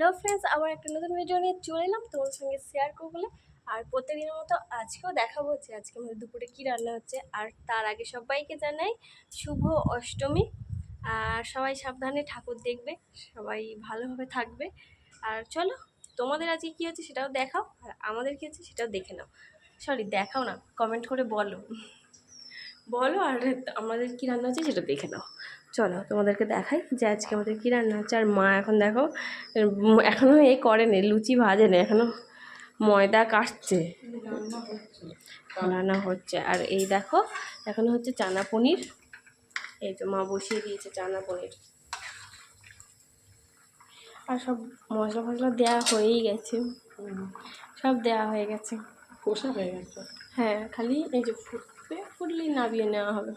Hello friends আবার একটা নতুন ভিডিও নিয়ে চলে এলাম। তোমার সঙ্গে শেয়ার করব বলে। আর প্রত্যেকদিনের মতো আজকেও দেখাবো যে আজকে আমাদের দুপুরে কী রান্না হচ্ছে। আর তার আগে সবাইকে জানাই শুভ অষ্টমী। আর সবাই সাবধানে ঠাকুর দেখবে, সবাই ভালোভাবে থাকবে। আর চলো, তোমাদের আজকে কী হচ্ছে সেটাও দেখাও, আর আমাদের কী হচ্ছে সেটাও দেখে নাও। সরি দেখাও না কমেন্ট করে বলো। বলো আর আমাদের কী রান্না হচ্ছে সেটা দেখে নাও। চলো তোমাদেরকে দেখাই যে আজকে আমাদের কী রান্না হচ্ছে। আর মা এখন দেখো এখনও এ করেনি লুচি ভাজে না এখনও ময়দা কাটছে। রান্না হচ্ছে। আর এই দেখো এখন হচ্ছে চানা পনির। এই তো মা বসিয়ে দিয়েছে চানা পনির। আর সব মশলা ফসলা দেওয়া হয়েই গেছে। সব দেওয়া হয়ে গেছে। কষা হয়ে গেছে? হ্যাঁ খালি এই যে ফুটবে ফুটলেই নাবিয়ে নেওয়া হবে।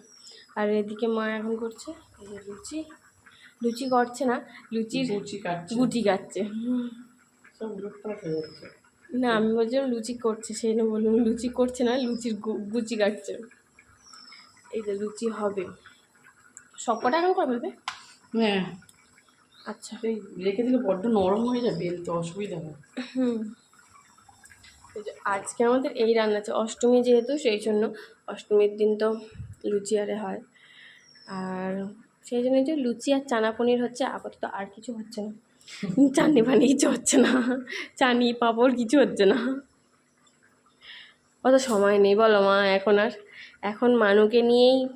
আর এদিকে মা এখন করছে লুচি। লুচি করছে না লুচির গুটি কাটছে। হয়ে না আমি বলছিলাম লুচি করছে সেই জন্য বললাম লুচি করছে না লুচির গুচি কাটছে। এই যে লুচি হবে। সব কটা এখন করে ফেলবে হ্যাঁ। আচ্ছা। এই রেখে দিলে বড্ড নরম হয়ে যাবে বেলতে অসুবিধা হয় হুম। এই যে আজকে আমাদের এই রান্না আছে অষ্টমী যেহেতু সেই জন্য অষ্টমীর দিন তো লুচি আরে হয়। আর সেই জন্য যে লুচি আর চানা পনির হচ্ছে আপাতত আর কিছু হচ্ছে না। চাটনি ফানি কিছু হচ্ছে না। চানি পাঁপড় কিছু হচ্ছে না। অত সময় নেই বলো মা এখন আর। এখন মানুকে নিয়েই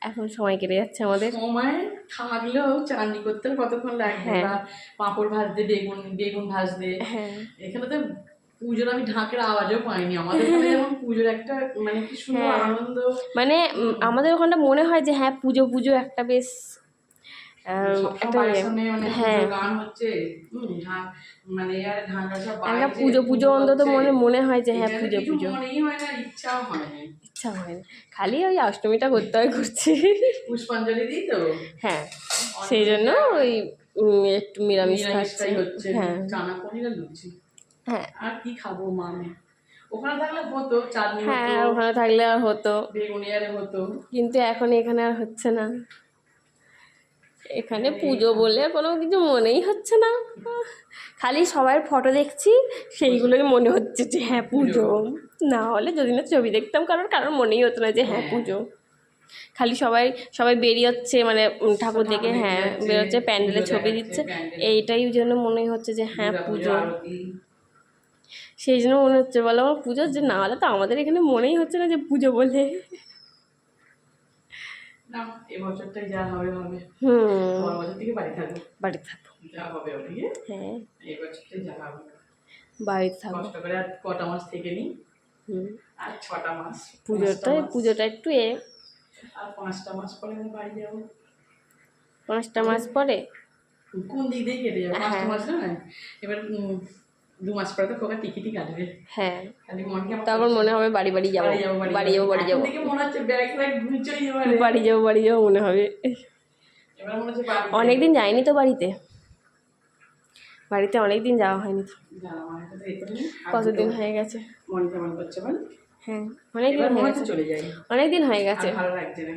এখন সময় কেটে যাচ্ছে আমাদের। সময় থাকলেও চাটনি করতে কতক্ষণ লাগবে? হ্যাঁ। বা পাঁপড় ভাজতে বেগুন বেগুন ভাজতে। হ্যাঁ। এখানে তো পুজোর আমি ঢাকের আওয়াজও পাইনি। আমাদের যেমন পুজোর একটা মানে কি সুন্দর হ্যাঁ। আনন্দ। মানে আমাদের ওখানটা মনে হয় যে হ্যাঁ পুজো পুজো একটা বেশ মানে হ্যাঁ। মানে পুজো পুজো অন্তত মনে মনে হয় যে হ্যাঁ পুজো পুজো। হয় ইচ্ছা না। খালি ওই অষ্টমীটা করতে হয় করছি। পুষ্পাঞ্জলি দিই তো? হ্যাঁ সেই জন্য ওই একটু নিরামিষ খাচ্ছি হ্যাঁ। হ্যাঁ। আর কি খাব মামে? ওখানে থাকলে হতো চাটনি হ্যাঁ ওখানে থাকলে আর হতো। বেগুনি আরে হতো। কিন্তু এখন এখানে আর হচ্ছে না। এখানে পুজো বলে কোনো কিছু মনেই হচ্ছে না। খালি সবার ফটো দেখছি সেইগুলোই মনে হচ্ছে যে হ্যাঁ পুজো। না হলে যদি না ছবি দেখতাম কারোর কারোর মনেই হতো না যে হ্যাঁ পুজো। খালি সবাই সবাই বেরিয়েছে মানে ঠাকুর দেখে হ্যাঁ বেরোচ্ছে প্যান্ডেলের ছবি দিচ্ছে। এইটাই জন্য মনে হচ্ছে যে হ্যাঁ পুজো। সেই জন্য মনে হচ্ছে বলো আমার পুজো যে না হলে তো আমাদের এখানে মনেই হচ্ছে না যে পুজো বলে। থেকে বাড়িতে হ্যাঁ। বাড়িতে কটা মাস থেকে নিই আর ছটা মাস পুজোটা পাঁচটা মাস। পুজোটা একটু এ। আর পাঁচটা মাস পরে আমি বাড়ি যাব। পাঁচটা মাস পরে? কোন দিক দিয়ে কেটে যাবে? পাঁচটা হ্যাঁ। মাস না এবার দু মাস পরে তো খোকা টিকিটই কাটবে। হ্যাঁ। তখন মনে হবে বাড়ি বাড়ি যাব। বাড়ি যাব বাড়ি যাব মনে হচ্ছে ব্যাগ ব্যাগ ঘুরছেই বাড়ি যাব বাড়ি যাব মনে হবে। মনে অনেকদিন যাইনি তো বাড়িতে। বাড়িতে অনেক দিন যাওয়া হয়নি। আর কতদিন হয়ে গেছে? মন কেমন করছে বল। হ্যাঁ অনেক দিন হয়ে গেছে। চলে যাই। অনেক দিন হয়ে গেছে। ভালো লাগছে না।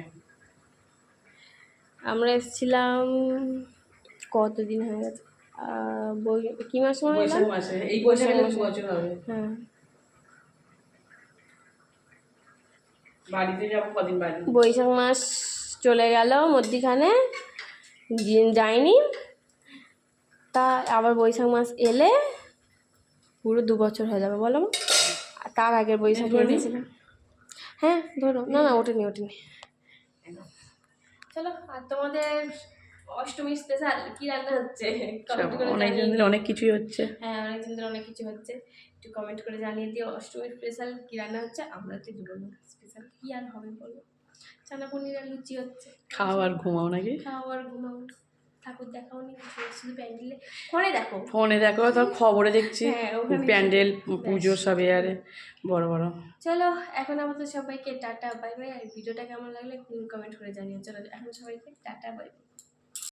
আমরা এসেছিলাম কতদিন হয়ে গেছে? কি মাস মাসে এই বৈশাখ বৈশাখে বছর হবে। হ্যাঁ। বাড়িতে যাব কদিন বাড়ি? বৈশাখ মাস চলে গেল মধ্যিখানে যাইনি। তা আবার বৈশাখ মাস এলে পুরো দু বছর হয়ে যাবে বলো তার আগের বৈশাখ হ্যাঁ ধরো। না না ওঠেনি ওঠেনি। চলো আর তোমাদের অষ্টমী স্পেশাল কি রান্না হচ্ছে? কমেন্ট করে অনেক কিছুই হচ্ছে। হ্যাঁ অনেক দিন অনেক কিছু হচ্ছে। একটু কমেন্ট করে জানিয়ে দিও অষ্টমীর স্পেশাল কী রান্না হচ্ছে। আমরা তো দুটো স্পেশাল কী আর হবে বলো? চানা পনির আর লুচি হচ্ছে। খাও আর ঘুমাও নাকি? খাও আর ঘুমাও। ঠাকুর দেখাও নি শুধু প্যান্ডেলে। ফোনে দেখো। ফোনে দেখো সব খবরে দেখছি। হ্যাঁ, প্যান্ডেল পুজো সব আরে বড় বড়। চলো এখন আমাদের সবাইকে টাটা বাই বাই। আর ভিডিওটা কেমন লাগলে কমেন্ট করে জানিও। চলো এখন সবাইকে টাটা বাই বাই।